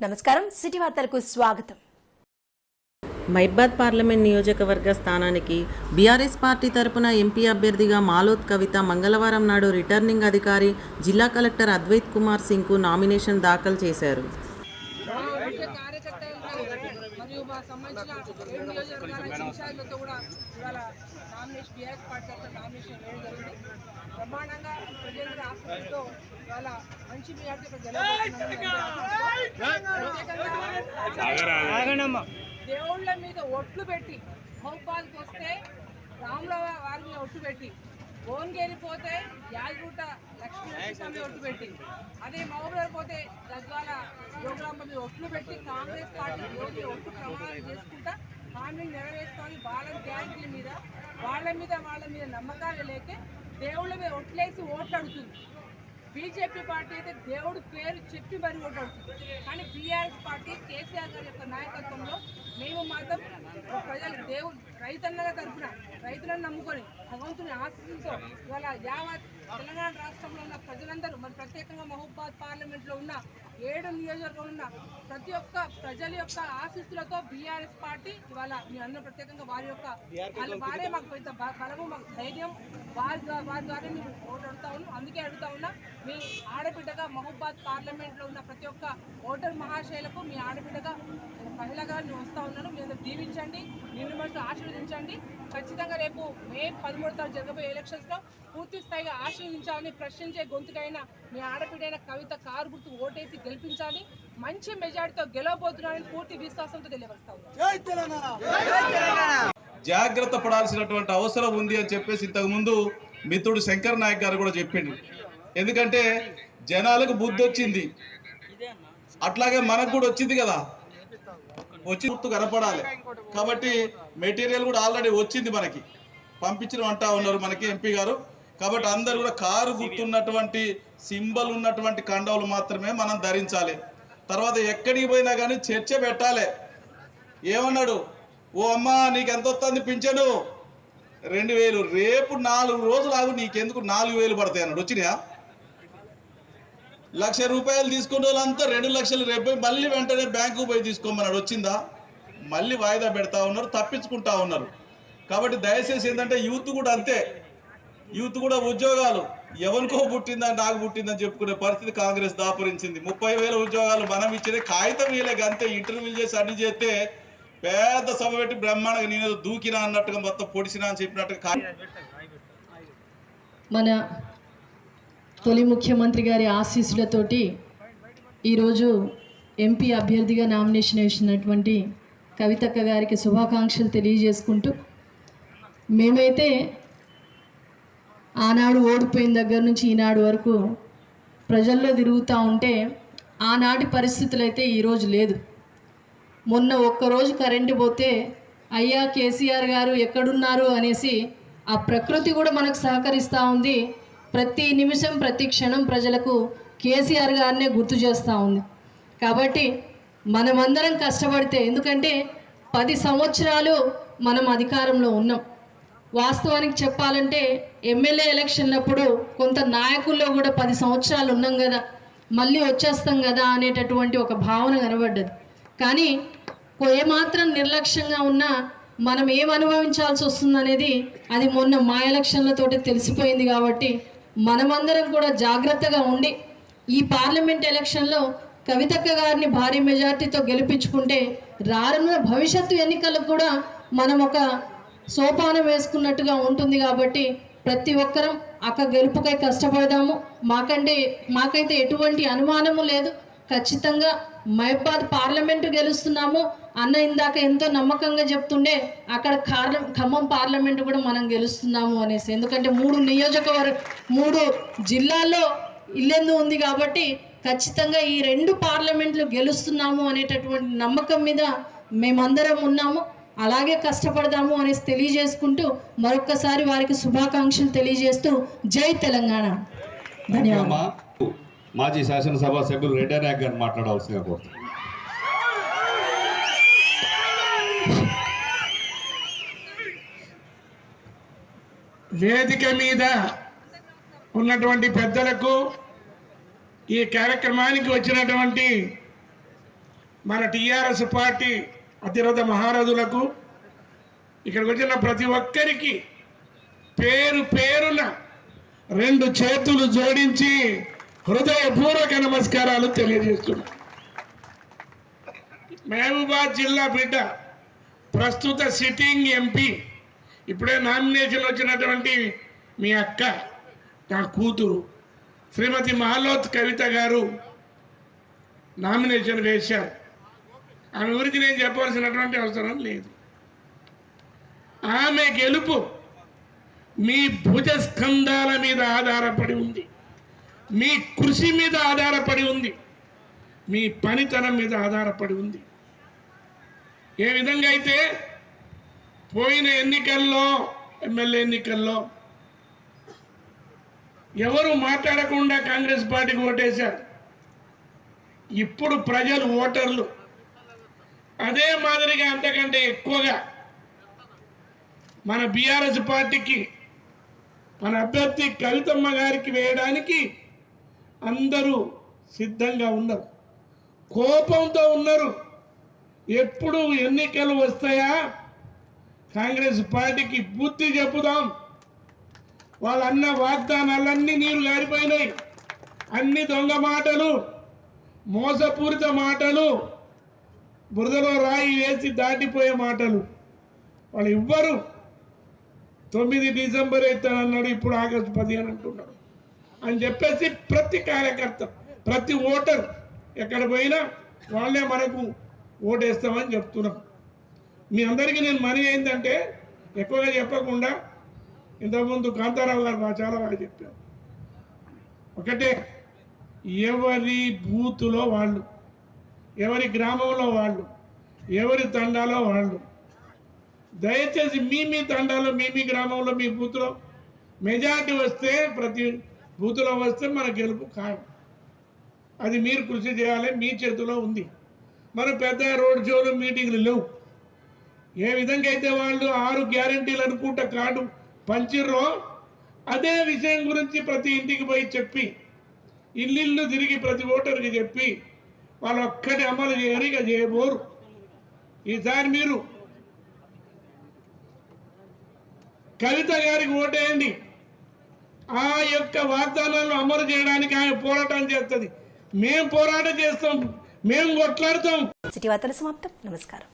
నమస్కారం. సిటీ వార్తలకు స్వాగతం. మైబాద్ పార్లమెంట్ నియోజకవర్గ స్థానానికి బీఆర్ఎస్ పార్టీ తరపున ఎంపీ అభ్యర్థిగా మాలోత్ కవిత మంగళవారం నాడు రిటర్నింగ్ అధికారి జిల్లా కలెక్టర్ అద్వైత్ కుమార్ సింగ్కు నామినేషన్ దాఖలు చేశారు. ముఖ్య కార్యకర్తలు మరియు మా సంబంధించిన ఏడు నియోజకవర్గాల ఇన్ఛార్జ్లతో కూడా ఇవాళ నామినేషన్ బీఆర్ఎస్ పార్టీ తరఫున నామినేషన్ వేయడం జరిగింది బ్రహ్మాండంగా ప్రజలందరూ ఇవాళ మంచి మీడియాతో ప్రత్యేకంగా దేవుళ్ళ మీద ఒట్లు పెట్టి మహబాద్కి వస్తే రాముల వారి మీద ఒట్టు పెట్టి భువనగిరి పోతే యాదగుట్ట లక్ష్మీ స్వామి ఒట్టు పెట్టి అదే మహబూబ్నగర్ పోతే గద్వాల జోగులాంబ మీద ఒట్లు పెట్టి కాంగ్రెస్ పార్టీ రోజు ఒట్టు ప్రమాణాలు చేసుకుంటా హామీలు నెరవేర్చుకొని వాళ్ళ గ్యారంటీల మీద వాళ్ళ మీద వాళ్ళ మీద నమ్మకాలు లేక దేవుళ్ళ మీద ఒట్లేసి ఓట్లు బీజేపీ పార్టీ అయితే దేవుడు పేరు చెప్పి మరి ఓటాడుతుంది. కానీ బీఆర్ఎస్ పార్టీ కేసీఆర్ గారి యొక్క నాయకత్వంలో మేము మాత్రం ప్రజలు దేవుడు రైతన్నగా తరఫున రైతులను నమ్ముకొని భగవంతుని ఆశీస్సులతో ఇవాళ యావత్ తెలంగాణ రాష్ట్రంలో ఉన్న ప్రజలందరూ మరి ప్రత్యేకంగా మహబూబాద్ పార్లమెంట్లో ఉన్న ఏడు నియోజకవర్గంలో ఉన్న ప్రతి ఒక్క ప్రజల యొక్క ఆశీస్సులతో బీఆర్ఎస్ పార్టీ ఇవాళ మీ అందరూ ప్రత్యేకంగా వారి యొక్క వాళ్ళ వారే మాకు పెద్ద బలము మాకు ధైర్యం. వారి వారి ద్వారా మేము ఓటు అడుగుతా ఉన్నాం. అందుకే అడుగుతా ఉన్నా మీ ఆడబిడ్డగా మహబూబాద్ పార్లమెంట్లో ఉన్న ప్రతి ఒక్క ఓటర్ మహాశైలకు మీ ఆడబిడ్డగా మహిళగా నేను వస్తా ఉన్నాను. మీరు దీవించండి నిన్ను మనసు ఆశీర్వదించండి. ఖచ్చితంగా రేపు మే పదమూడు తారీఖు జరగబోయే ఎలక్షన్స్లో పూర్తి స్థాయిగా ఆశీర్వదించాలని ప్రశ్నించే గొంతుకైన మీ ఆడబిడ్డైన కవిత కారు గుర్తు ఓటేసి గెలిపించాలి. మంచి మెజార్టీతో గెలవబోతున్నారని పూర్తి విశ్వాసంతో ఉన్నాను జాగ్రత్త పడాల్సినటువంటి అవసరం ఉంది అని చెప్పేసి ఇంతకుముందు మిత్రుడు శంకర్ నాయక్ గారు కూడా చెప్పిండు. ఎందుకంటే జనాలకు బుద్ధి వచ్చింది. అట్లాగే మనకు కూడా వచ్చింది కదా. వచ్చి గుర్తు కనపడాలి. కాబట్టి మెటీరియల్ కూడా ఆల్రెడీ వచ్చింది మనకి. పంపించడం అంటా ఉన్నారు మనకి ఎంపీ గారు. కాబట్టి అందరు కూడా కారు గుర్తున్నటువంటి సింబల్ ఉన్నటువంటి కండవులు మాత్రమే మనం ధరించాలి. తర్వాత ఎక్కడికి పోయినా కానీ చర్చ పెట్టాలి. ఏమన్నాడు? ఓ అమ్మా నీకు ఎంత వస్తుంది పింఛను? రెండు వేలు. రేపు నాలుగు రోజులు ఆగు నీకెందుకు నాలుగు వేలు పడతాయి? అన్నాడు. వచ్చినాయా? లక్ష రూపాయలు తీసుకున్న వాళ్ళంతా రెండు లక్షలు రేపు మళ్ళీ వెంటనే బ్యాంకు పోయి తీసుకోమన్నాడు. వచ్చిందా? మళ్ళీ వాయిదా పెడతా ఉన్నారు తప్పించుకుంటా ఉన్నారు. కాబట్టి దయచేసి ఏంటంటే యూత్ కూడా అంతే. యూత్ కూడా ఉద్యోగాలు. ఎవరికో పుట్టిందా నాకు పుట్టిందని చెప్పుకునే పరిస్థితి కాంగ్రెస్ దాపరించింది. ముప్పై వేల ఉద్యోగాలు మనం ఇచ్చిన కాగితం వీళ్ళకి అంతే ఇంటర్వ్యూలు చేసి అన్ని చేస్తే పేద సభ పెట్టి బ్రహ్మాండంగా నేను దూకినా అన్నట్టుగా మొత్తం పొడిచినా అని చెప్పినట్టుగా మన తొలి ముఖ్యమంత్రి గారి ఆశీస్సులతోటి ఈరోజు ఎంపీ అభ్యర్థిగా నామినేషన్ వేసినటువంటి కవితక్క గారికి శుభాకాంక్షలు తెలియజేసుకుంటూ మేమైతే ఆనాడు ఓడిపోయిన దగ్గర నుంచి ఈనాడు వరకు ప్రజల్లో తిరుగుతూ ఉంటే ఆనాటి పరిస్థితులు అయితే ఈరోజు లేదు. మొన్న ఒక్కరోజు కరెంటు పోతే అయ్యా కేసీఆర్ గారు ఎక్కడున్నారు అనేసి ఆ ప్రకృతి కూడా మనకు సహకరిస్తూ ఉంది. ప్రతి నిమిషం ప్రతి క్షణం ప్రజలకు కేసీఆర్ గారినే గుర్తు చేస్తూ ఉంది. కాబట్టి మనమందరం కష్టపడితే ఎందుకంటే పది సంవత్సరాలు మనం అధికారంలో ఉన్నాం. వాస్తవానికి చెప్పాలంటే ఎమ్మెల్యే ఎలక్షన్ అప్పుడు కొంత నాయకుల్లో కూడా పది సంవత్సరాలు ఉన్నాం కదా మళ్ళీ వచ్చేస్తాం కదా అనేటటువంటి ఒక భావన కనబడ్డది. కానీ ఏమాత్రం నిర్లక్ష్యంగా ఉన్నా మనం ఏం అనుభవించాల్సి వస్తుందనేది అది మొన్న మా ఎలక్షన్లతోటి తెలిసిపోయింది కాబట్టి మనమందరం కూడా జాగ్రత్తగా ఉండి ఈ పార్లమెంట్ ఎలక్షన్లో కవితక్క గారిని భారీ మెజార్టీతో గెలిపించుకుంటే రానున్న భవిష్యత్తు ఎన్నికలకు కూడా మనం ఒక సోపానం వేసుకున్నట్టుగా ఉంటుంది కాబట్టి ప్రతి ఒక్కరం అక్క గెలుపుకై కష్టపడదాము. మాకంటే మాకైతే ఎటువంటి అనుమానము లేదు. ఖచ్చితంగా మహబాద్ పార్లమెంటు గెలుస్తున్నాము. అన్న ఇందాక ఎంతో నమ్మకంగా చెప్తుండే అక్కడ కారణం ఖమ్మం పార్లమెంటు కూడా మనం గెలుస్తున్నాము అనేసి. ఎందుకంటే మూడు నియోజకవర్గ మూడు జిల్లాల్లో ఇల్లెందు ఉంది కాబట్టి ఖచ్చితంగా ఈ రెండు పార్లమెంట్లు గెలుస్తున్నాము అనేటటువంటి నమ్మకం మీద మేమందరం ఉన్నాము. అలాగే కష్టపడదాము అనేసి తెలియజేసుకుంటూ మరొక్కసారి వారికి శుభాకాంక్షలు తెలియజేస్తూ జై తెలంగాణ. ధన్యవాదాలు. మాజీ శాసనసభ సభ్యులు రెడ్డి నాయక్ గారిని మాట్లాడవలసిందిగా కోరుతున్నాను. వేదిక మీద ఉన్నటువంటి పెద్దలకు ఈ కార్యక్రమానికి వచ్చినటువంటి మన టీఆర్ఎస్ పార్టీ అతిరథ మహారథులకు ఇక్కడికి వచ్చిన ప్రతి ఒక్కరికి పేరు పేరున రెండు చేతులు జోడించి హృదయపూర్వక నమస్కారాలు తెలియజేస్తున్నా. మహబూబాద్ జిల్లా బిడ్డ ప్రస్తుత సిట్టింగ్ ఎంపీ ఇప్పుడే నామినేషన్ వచ్చినటువంటి మీ అక్క నా కూతురు శ్రీమతి మహలోత్ కవిత గారు నామినేషన్ వేశారు. ఆమె గురించి నేను చెప్పవలసినటువంటి అవసరం లేదు. ఆమె గెలుపు మీ భుజస్కంధాల మీద ఆధారపడి ఉంది. మీ కృషి మీద ఆధారపడి ఉంది. మీ పనితనం మీద ఆధారపడి ఉంది. ఏ విధంగా అయితే పోయిన ఎన్నికల్లో ఎమ్మెల్యే ఎన్నికల్లో ఎవరు మాట్లాడకుండా కాంగ్రెస్ పార్టీకి ఓటేశారు? ఇప్పుడు ప్రజలు ఓటర్లు. అదే మాదిరిగా అంతకంటే ఎక్కువగా మన బీఆర్ఎస్ పార్టీకి మన అభ్యర్థి కవితమ్మ గారికి వేయడానికి అందరూ సిద్ధంగా ఉన్నారు. కోపంతో ఉన్నారు. ఎప్పుడు ఎన్నికలు వస్తాయా? కాంగ్రెస్ పార్టీకి బుద్ధి చెప్పుదాం వాళ్ళన్న వాగ్దానాలన్నీ నీరు గారిపోయినాయి. అన్ని దొంగ మాటలు మోసపూరిత మాటలు బురదలో రాయి వేసి దాటిపోయే మాటలు. వాళ్ళు ఇవ్వరు తొమ్మిది డిసెంబర్ అవుతానన్నాడు ఇప్పుడు ఆగస్టు పదిహేను అంటున్నాడు. అని చెప్పేసి ప్రతి కార్యకర్త ప్రతి ఓటర్ ఎక్కడ పోయినా వాళ్ళే మనకు ఓటేస్తామని చెప్తున్నాం. మీ అందరికీ నేను మనీ ఏంటంటే ఎక్కువగా చెప్పకుండా ఇంతకుముందు కాంతారావు గారు బాగా చాలా బాగా చెప్పారు. ఒకటే ఎవరి బూతులో వాళ్ళు? ఎవరి గ్రామంలో వాళ్ళు ఎవరి తండాలో వాళ్ళు. దయచేసి మీ మీ తండాలో మీ మీ గ్రామంలో మీ బూత్లో మెజార్టీ వస్తే ప్రతి బూత్లో వస్తే మన గెలుపు ఖాయం. అది మీరు కృషి చేయాలి మీ చేతిలో ఉంది. మన పెద్ద రోడ్ షోలు మీటింగ్లు లేవు. ఏ విధంగా అయితే వాళ్ళు ఆరు గ్యారంటీలు అనుకుంటా కార్డు పంచిర్రో అదే విషయం గురించి ప్రతి ఇంటికి పోయి చెప్పి ఇల్లు తిరిగి ప్రతి ఓటర్కి చెప్పి వాళ్ళు ఒక్కటి అమలు చేయరు ఇక చేయబోరు. ఈసారి మీరు కవిత గారికి ఓటేయండి. ఆ యొక్క వాగ్దానాలను అమలు చేయడానికి ఆమె పోరాటం చేస్తుంది. మేం పోరాటం చేస్తాం మేము కొట్లాడతాం. సిటీ వార్తలు సమాప్తం. నమస్కారం.